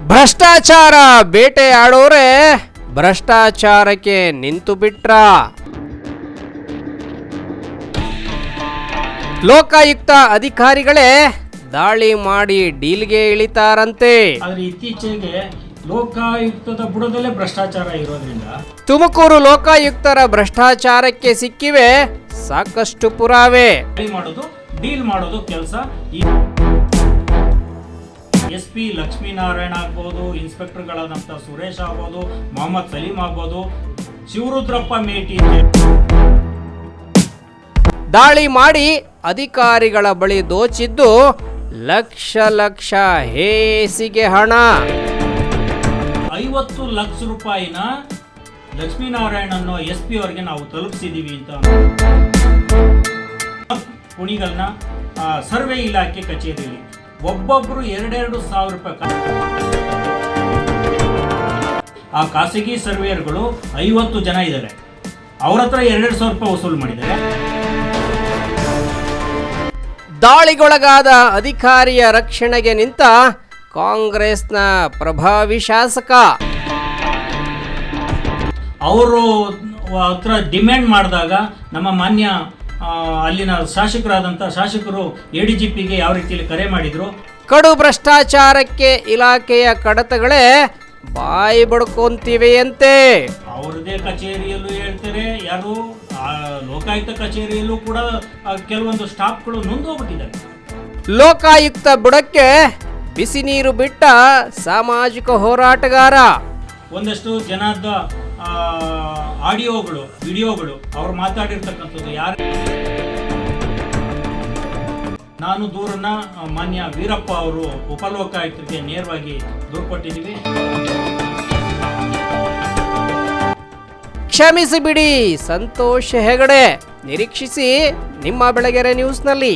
ಭ್ರಷ್ಟಾಚಾರ ಬೇಟೆಯಾಡೋರೆ ಭ್ರಷ್ಟಾಚಾರಕ್ಕೆ ನಿಂತು ಬಿಟ್ರ. ಲೋಕಾಯುಕ್ತ ಅಧಿಕಾರಿಗಳೇ ದಾಳಿ ಮಾಡಿ ಡೀಲ್ಗೆ ಇಳಿತಾರಂತೆ. ಆದ್ರೆ ಇತ್ತೀಚೆಗೆ ಲೋಕಾಯುಕ್ತದ ಬುಡದಲ್ಲೇ ಭ್ರಷ್ಟಾಚಾರ ಇರೋದ್ರಿಂದ ತುಮಕೂರು ಲೋಕಾಯುಕ್ತರ ಭ್ರಷ್ಟಾಚಾರಕ್ಕೆ ಸಿಕ್ಕಿವೆ ಸಾಕಷ್ಟು ಪುರಾವೆ. ಮಾಡೋದು ಡೀಲ್ ಮಾಡೋದು ಕೆಲಸ. ಎಸ್ ಪಿ ಲಕ್ಷ್ಮೀನಾರಾಯಣ ಆಗ್ಬೋದು ಇನ್ಸ್ಪೆಕ್ಟರ್ಗಳಾದಂಥ ಸುರೇಶ್ ಆಗ್ಬೋದು ಮೊಹಮ್ಮದ್ ಸಲೀಂ ಆಗ್ಬೋದು. ಶಿವರುದ್ರಪ್ಪ ಮೇಟಿ ದಾಳಿ ಮಾಡಿ ಅಧಿಕಾರಿಗಳ ಬಳಿ ದೋಚಿದ್ದು ಲಕ್ಷ ಲಕ್ಷ ಹೇಸಿಗೆ ಹಣ. ಐವತ್ತು ಲಕ್ಷ ರೂಪಾಯಿನ ಲಕ್ಷ್ಮೀನಾರಾಯಣ ಅನ್ನೋ ಎಸ್ ಪಿ ಅವರಿಗೆ ನಾವು ತಲುಪಿಸಿದೀವಿ ಅಂತ. ಕುಣಿಗಳನ್ನ ಸರ್ವೆ ಇಲಾಖೆ ಕಚೇರಿಯಲ್ಲಿ. ಒಬ್ಬೊಬ್ರು ಎರಡೆರಡು ಸಾವಿರ ರೂಪಾಯಿ ಆ ಖಾಸಗಿ ಸರ್ವೇಯರ್ಗಳು ಐವತ್ತು ಜನ ಇದ್ದಾರೆ. ಅವ್ರ ಹತ್ರ ಎರಡೆರಡು ಸಾವಿರ ರೂಪಾಯಿ ವಸೂಲು ಮಾಡಿದ್ದಾರೆ. ದಾಳಿಗೊಳಗಾದ ಅಧಿಕಾರಿಯ ರಕ್ಷಣೆಗೆ ನಿಂತ ಕಾಂಗ್ರೆಸ್ನ ಪ್ರಭಾವಿ ಶಾಸಕ. ಅವರು ಹತ್ರ ಡಿಮ್ಯಾಂಡ್ ಮಾಡಿದಾಗ ನಮ್ಮ ಮಾನ್ಯ ಅಲ್ಲಿನ ಶಾಸಕರಾದಂಥ ಶಾಸಕರು ಎ ಡಿ ಜಿ ಪಿಗೆ ಯಾವ ರೀತಿಯಲ್ಲಿ ಕರೆ ಮಾಡಿದರು? ಕಡು ಭ್ರಷ್ಟಾಚಾರಕ್ಕೆ ಇಲಾಖೆಯ ಕಡತಗಳೇ ಬಾಯಿ ಬಡ್ಕೊಂತಿವೆಯಂತೆ. ಅವ್ರದೇ ಕಚೇರಿಯಲ್ಲೂ ಹೇಳ್ತಾರೆ ಯಾರು ಲೋಕಾಯುಕ್ತ ಕಚೇರಿಯಲ್ಲೂ ಕೂಡ ಕೆಲವೊಂದು ಸ್ಟಾಫ್ಗಳು ನೊಂದೋಗ್ಬಿಟ್ಟಿದ್ದಾರೆ. ಲೋಕಾಯುಕ್ತ ಬುಡಕ್ಕೆ ಬಿಸಿ ನೀರು ಬಿಟ್ಟ ಸಾಮಾಜಿಕ ಹೋರಾಟಗಾರ. ಒಂದಷ್ಟು ಜನದ ಆಡಿಯೋಗಳು, ವಿಡಿಯೋಗಳು, ಅವ್ರು ಮಾತಾಡಿರ್ತಕ್ಕಂಥದ್ದು ಯಾರು? ನಾನು ದೂರನ್ನ ಮಾನ್ಯ ವೀರಪ್ಪ ಅವರು ಉಪಲೋಕಾಯುಕ್ತರಿಗೆ ನೇರವಾಗಿ ದೂರು ಕೊಟ್ಟಿದ್ದೀವಿ ಕ್ಷಮಿಸಿ ಬಿಡಿ, ಸಂತೋಷ್ ಹೆಗಡೆ. ನಿರೀಕ್ಷಿಸಿ ನಿಮ್ಮ ಬೆಳಗೆರೆ ನ್ಯೂಸ್ನಲ್ಲಿ